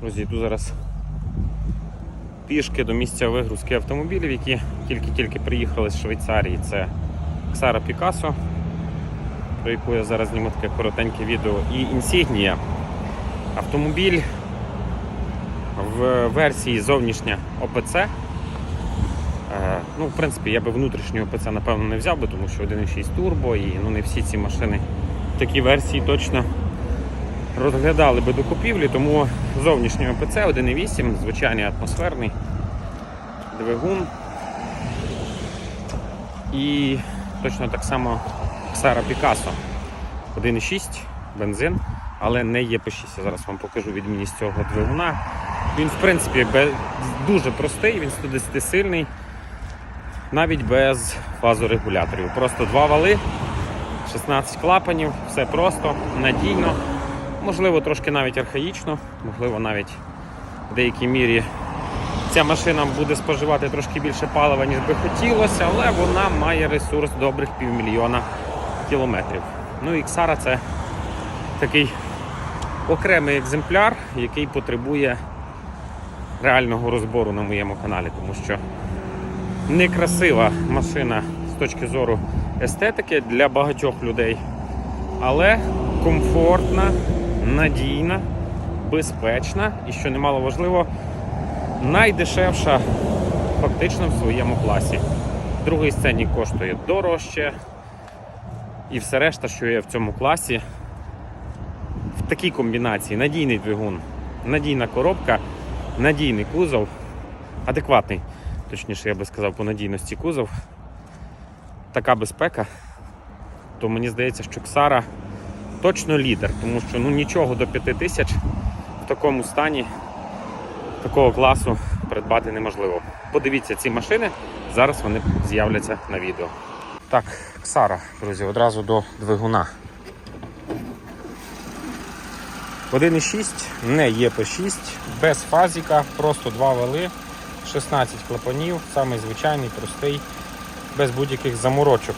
Друзі, йду зараз пішки до місця вигрузки автомобілів, які тільки-тільки приїхали з Швейцарії. Це Ксара Пікасо, про яку я зараз зніму таке коротеньке відео, і Інсігнія. Автомобіль в версії зовнішня ОПЦ. Е, Ну, в принципі, я би внутрішню ОПЦ напевно не взяв би, тому що 1.6 турбо і ну, не всі ці машини такі версії точно розглядали би до купівлі, тому зовнішній ОПЦ 1.8, звичайний атмосферний двигун. І точно так само Xara Picasso 1.6 бензин, але не є P6. Я зараз вам покажу відмінність цього двигуна. Він, в принципі, дуже простий, він 110 сильний, навіть без фазорегуляторів. Просто два вали, 16 клапанів, все просто, надійно. Можливо, трошки навіть архаїчно, можливо, навіть в деякій мірі ця машина буде споживати трошки більше палива, ніж би хотілося, але вона має ресурс добрих півмільйона кілометрів. Ну і Xara це такий окремий екземпляр, який потребує реального розбору на моєму каналі, тому що некрасива машина з точки зору естетики для багатьох людей, але комфортна, надійна, безпечна і, що немало важливо, найдешевша фактично в своєму класі. В другій сцені коштує дорожче. І все решта, що є в цьому класі, в такій комбінації надійний двигун, надійна коробка, надійний кузов, адекватний, точніше, я би сказав, по надійності кузов, така безпека, то мені здається, що Ксара точно лідер, тому що ну, нічого до 5 тисяч в такому стані, такого класу придбати неможливо. Подивіться ці машини, зараз вони з'являться на відео. Так, Ксара, друзі, одразу до двигуна. 1,6 не є П6, без фазіка, просто два вали, 16 клапанів, самий звичайний, простий, без будь-яких заморочок.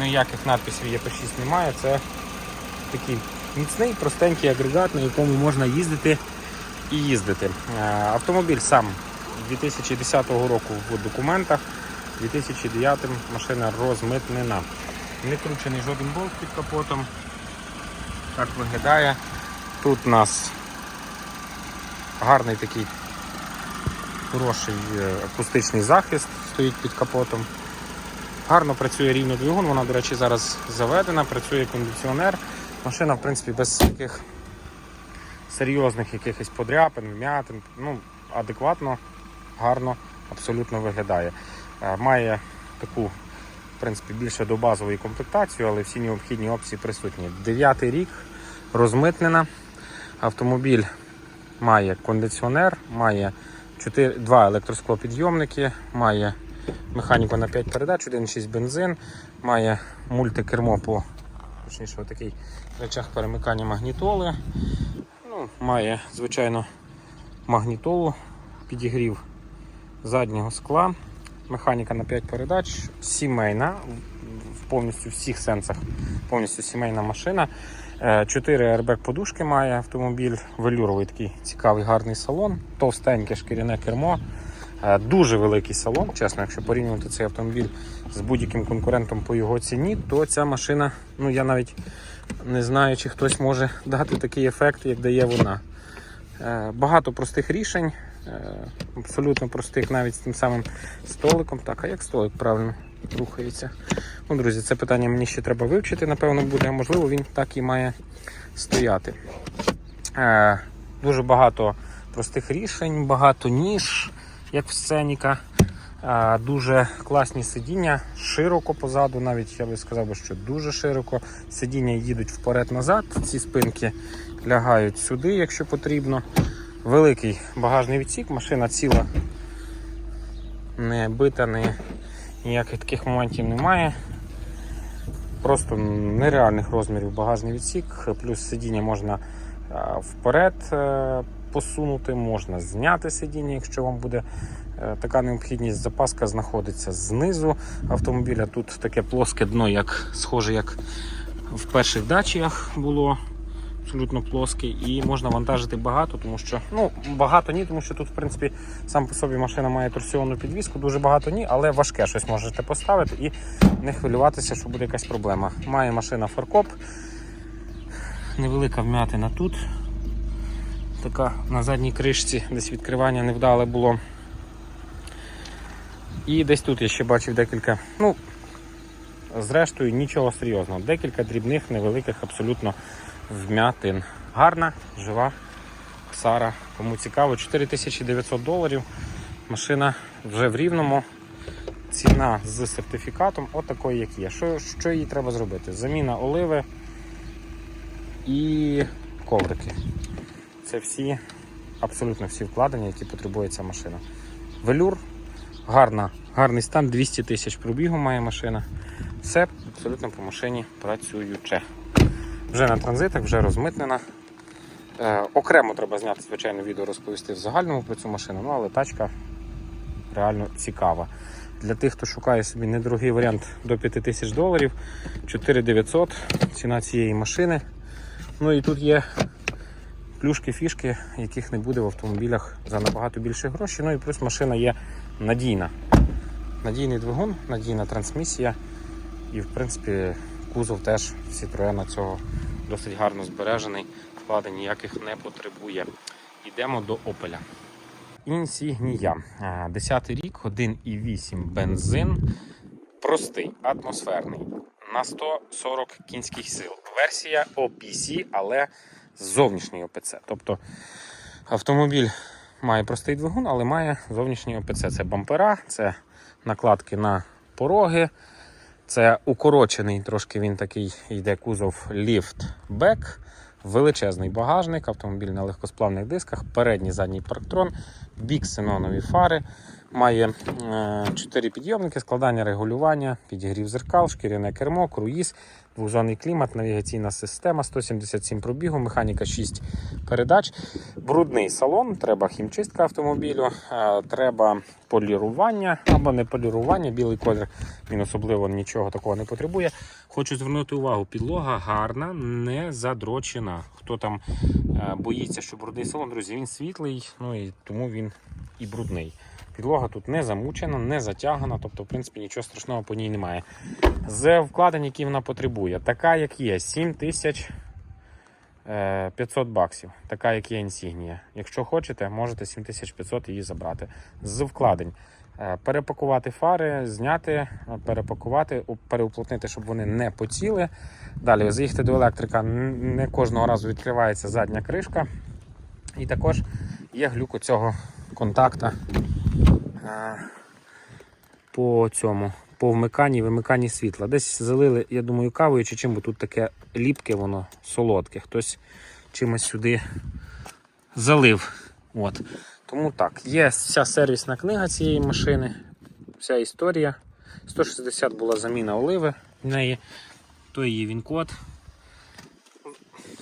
Ніяких надписів ЄП6 немає. Це такий міцний, простенький агрегат, на якому можна їздити і їздити. Е, Автомобіль сам 2010 року в документах, 2009 машина розмитнена. Не кручений жоден болт під капотом. Так виглядає. Тут у нас гарний такий хороший е, акустичний захист стоїть під капотом. Гарно працює рівно двигун, вона, до речі, зараз заведена, працює кондиціонер. Машина, в принципі, без таких серйозних якихось подряпин, вмятин, ну, адекватно, гарно, абсолютно виглядає. Е, Має таку, в принципі, більше до базової комплектацію, але всі необхідні опції присутні. Дев'ятий рік розмитнена. Автомобіль має кондиціонер, має 4, 2 електросклопідйомники, має механіку на 5 передач, 1,6 бензин, має мультикермо по точніше, отакий речах перемикання магнітоли. Ну, має, звичайно, магнітолу, підігрів заднього скла, механіка на 5 передач, сімейна, в повністю всіх сенсах, повністю сімейна машина. 4 airbag подушки має автомобіль, велюровий такий цікавий гарний салон, товстеньке шкіряне кермо. Е, Дуже великий салон, чесно, якщо порівнювати цей автомобіль з будь-яким конкурентом по його ціні, то ця машина, ну я навіть не знаю, чи хтось може дати такий ефект, як дає вона. Е, Багато простих рішень, е, абсолютно простих, навіть з тим самим столиком. Так, а як столик правильно рухається? Ну, друзі, це питання мені ще треба вивчити, напевно, буде, можливо, він так і має стояти. Дуже багато простих рішень, багато ніж, як в сценіка. Дуже класні сидіння, широко позаду, навіть я би сказав, що дуже широко. Сидіння їдуть вперед-назад, ці спинки лягають сюди, якщо потрібно. Великий багажний відсік, машина ціла, не бита, не, ніяких таких моментів немає. Просто нереальних розмірів багажний відсік, плюс сидіння можна вперед е, посунути, можна зняти сидіння, якщо вам буде е, така необхідність. Запаска знаходиться знизу автомобіля. Тут таке плоске дно, як схоже, як в перших дачіях було. абсолютно плоский і можна вантажити багато, тому що ну багато ні, тому що тут, в принципі, сам по собі машина має торсіонну підвіску, дуже багато ні, але важке щось можете поставити і не хвилюватися, що буде якась проблема. Має машина фаркоп, невелика вмятина тут. Така на задній кришці, десь відкривання невдале було. І десь тут я ще бачив декілька. Ну, зрештою, нічого серйозного. Декілька дрібних, невеликих, абсолютно вмятин. Гарна, жива Сара. Кому цікаво, 4900 доларів. Машина вже в рівному. Ціна з сертифікатом, отакої, як є. Що, що їй треба зробити? Заміна оливи і коврики. Це всі, абсолютно всі вкладення, які потребує ця машина. Велюр, гарна, гарний стан, 200 тисяч пробігу має машина. Все абсолютно по машині працююче. Вже на транзитах, вже розмитнена. Е, окремо треба зняти, звичайно, відео розповісти в загальному про цю машину, ну але тачка реально цікава. Для тих, хто шукає собі недорогий варіант до 5000 доларів, 4900 ціна цієї машини. Ну і тут є плюшки, фішки, яких не буде в автомобілях за набагато більше грошей. Ну і плюс машина є надійна. Надійний двигун, надійна трансмісія. І в принципі кузов теж Citroёn цього досить гарно збережений, вкладень ніяких не потребує. Йдемо до Opel. Insignia. 10 рік, 1,8 бензин. Простий, атмосферний. На 140 кінських сил. Версія OPC, але зовнішній ОПЦ. Тобто автомобіль має простий двигун, але має зовнішній ОПЦ. Це бампера, це накладки на пороги. Це укорочений, трошки він такий йде кузов ліфт-бек, величезний багажник, автомобіль на легкосплавних дисках, передній задній парктрон, бік синонові фари. Має 4 підйомники, складання регулювання, підігрів зеркал, шкіряне кермо, круїз, двохзонний клімат, навігаційна система, 177 пробігу, механіка 6 передач. Брудний салон, треба хімчистка автомобілю, е, треба полірування або не полірування, білий колір він особливо нічого такого не потребує. Хочу звернути увагу, підлога гарна, не задрочена. Хто там е, боїться, що брудний салон, друзі, він світлий, ну і тому він і брудний. Підлога тут не замучена, не затягана, тобто, в принципі, нічого страшного по ній немає. З вкладень, які вона потребує, така, як є, 7500 баксів, така, як є інсігнія. Якщо хочете, можете 7500 її забрати. З вкладень. Е, Перепакувати фари, зняти, е, перепакувати, переуплотнити, щоб вони не поціли. Далі заїхати до електрика, не кожного разу відкривається задня кришка. І також є глюк у цього контакта е, по цьому, по вмиканні, вимиканні світла. Десь залили, я думаю, кавою чи чим, бо тут таке ліпке, воно солодке. Хтось чимось сюди залив. От. Тому так, є вся сервісна книга цієї машини, вся історія. 160 була заміна оливи в неї, то її він-код.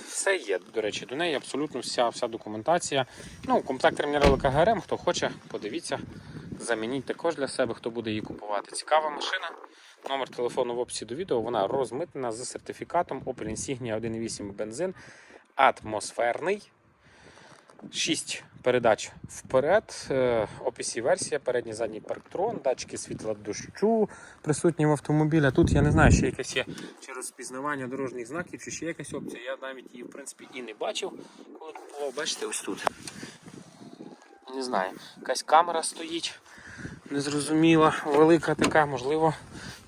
Все є, до речі, до неї абсолютно вся, вся документація. Ну, комплект термінала ГРМ, хто хоче, подивіться, замініть також для себе, хто буде її купувати. Цікава машина. Номер телефону в описі до відео, вона розмитнена з сертифікатом Opel Insignia 1.8 бензин, атмосферний. 6 передач вперед, е, OPC версія, передній задній парктрон, датчики світла дощу присутні в автомобілі. Тут я не знаю, ще якесь є чи розпізнавання дорожніх знаків, чи ще якась опція. Я навіть її в принципі і не бачив, коли купував. Бачите, ось тут. Не знаю, якась камера стоїть. Незрозуміла, велика така, можливо,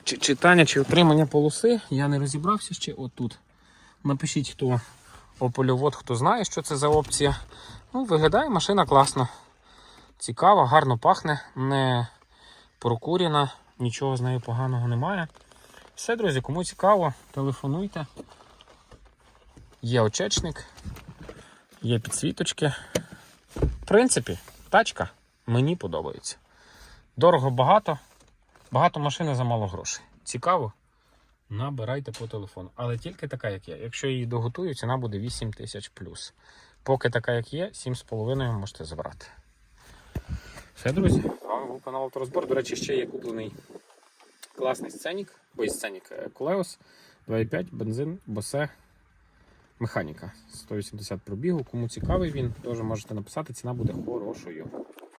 чи читання, чи отримання полоси. Я не розібрався ще отут. Напишіть, хто опольовод, хто знає, що це за опція. Ну, виглядає машина класно. Цікава, гарно пахне, не прокурена, нічого з нею поганого немає. Все, друзі, кому цікаво, телефонуйте. Є очечник, є підсвіточки. В принципі, тачка мені подобається. Дорого багато, багато машини за мало грошей. Цікаво? Набирайте по телефону. Але тільки така, як є. Якщо її доготую, ціна буде 8 тисяч плюс. Поки така, як є, 7,5 можете забрати. Все, друзі, з вами був канал Авторозбор. До речі, ще є куплений класний сценік, ой, сценік е, Колеос 2.5, бензин, босе. Механіка 180 пробігу. Кому цікавий він, теж можете написати, ціна буде хорошою.